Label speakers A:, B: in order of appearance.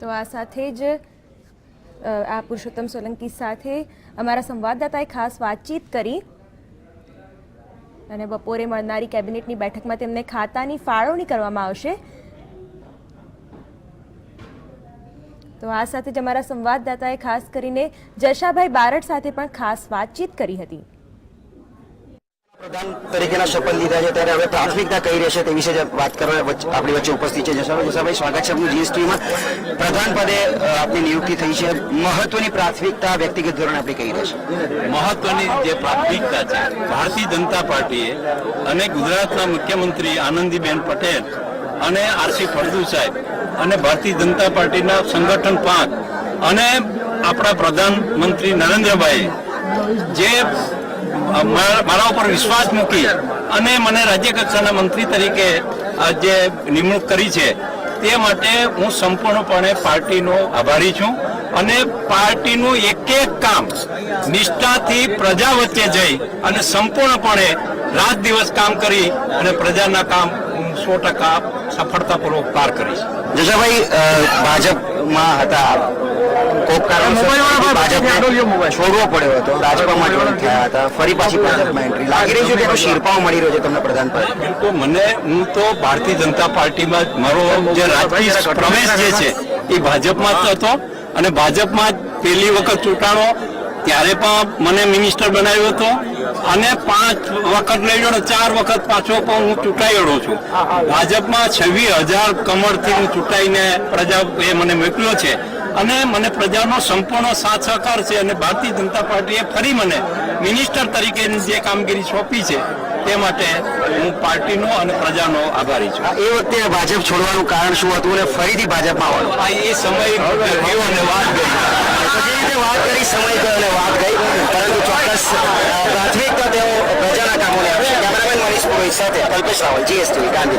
A: તો આ સાથે જ આ પુરુષોત્તમ સોલંકી સાથે અમારા સંવાદદાતાએ ખાસ વાતચીત કરી અને બપોરે મળનારી કેબિનેટની બેઠકમાં તેમને ખાતાની ફાળવણી કરવામાં આવશે. તો આ સાથે જ અમારા સંવાદદાતાએ ખાસ કરીને જશાભાઈ બારડ સાથે પણ ખાસ વાતચીત કરી હતી.
B: પ્રધાન તરીકેના શપથ લીધા છે, ત્યારે હવે પ્રાથમિકતા કઈ રહેશે તે વિશે વાત કરવા આપણી વચ્ચે ઉપસ્થિત છે. જસાભાઈ જસાભાઈ સ્વાગત છે આપનું જીએસટીમાં. પ્રધાન પદે આપની નિયુક્તિ થઈ છે. મહત્વની પ્રાથમિકતા, વ્યક્તિગત ધોરણે આપણી કઈ રહેશે?
C: મહત્વની જે પ્રાથમિકતા છે, ભારતીય જનતા પાર્ટીએ અને ગુજરાતના મુખ્યમંત્રી આનંદીબેન પટેલ અને આરસી ફળદુ સાહેબ અને ભારતીય જનતા પાર્ટીના સંગઠન પાંચ અને આપણા પ્રધાનમંત્રી નરેન્દ્રભાઈ જે મારા ઉપર વિશ્વાસ મૂકી અને મને રાજ્ય કક્ષાના મંત્રી તરીકે જે નિમણૂક કરી છે તે માટે હું સંપૂર્ણપણે પાર્ટીનો આભારી છું અને પાર્ટીનું એક એક કામ નિષ્ઠાથી પ્રજા વચ્ચે જઈ અને સંપૂર્ણપણે રાત દિવસ કામ કરી અને પ્રજાના કામ સો ટકા સફળતાપૂર્વક પાર કરીશ.
B: જજાભાઈ ભાજપમાં હતા. કોક કારણસર ભાજપને છોડવો પડ્યો હતો. રાજપામાં જોઈન થયા હતા. ફરી પાછી ભાજપમાં એન્ટ્રી લાગી રહી છે કે એનો શિરપાવ મળી રહ્યો છે તમને પ્રધાન પદ
C: બિલકુલ મને હું તો ભારતીય જનતા પાર્ટીમાં મારો જે રાજકીય પ્રવેશ જે છે. એ ભાજપમાં જ હતો. અને ભાજપમાં પહેલી વખત ચૂંટાણો ત્યારે પણ મને મિનિસ્ટર બનાવ્યો હતો. અને પાંચ વખત લઈ ગયો ચાર વખત પાછો પણ હું ચૂંટાયેલો છું. ભાજપમાં છવ્વીસ હજાર કમળથી હું ચૂંટાઈને પ્રજા એ મને મોકલ્યો છે. અને મને પ્રજાનો સંપૂર્ણ સાથ સહકાર છે અને ભારતીય જનતા પાર્ટીએ ફરી મને મિનિસ્ટર તરીકેની જે કામગીરી સોંપી છે તે માટે હું પાર્ટીનો અને પ્રજાનો આભારી છું.
B: એ વખતે ભાજપ છોડવાનું કારણ શું હતું અને ફરીથી ભાજપમાં આવવાનું
C: આ એ સમય ગયો અને વાત ગઈ.
B: જે રીતે વાત કરી સમય ગયો અને વાત ગઈ. પરંતુ ચોક્કસ પ્રાથમિકતા તેઓ પ્રજાના કામોને આપશે. કેમેરામેન મનીષ પુરોહિત સાથે કલ્પેશ રાવલ જીએસટી ગાંધી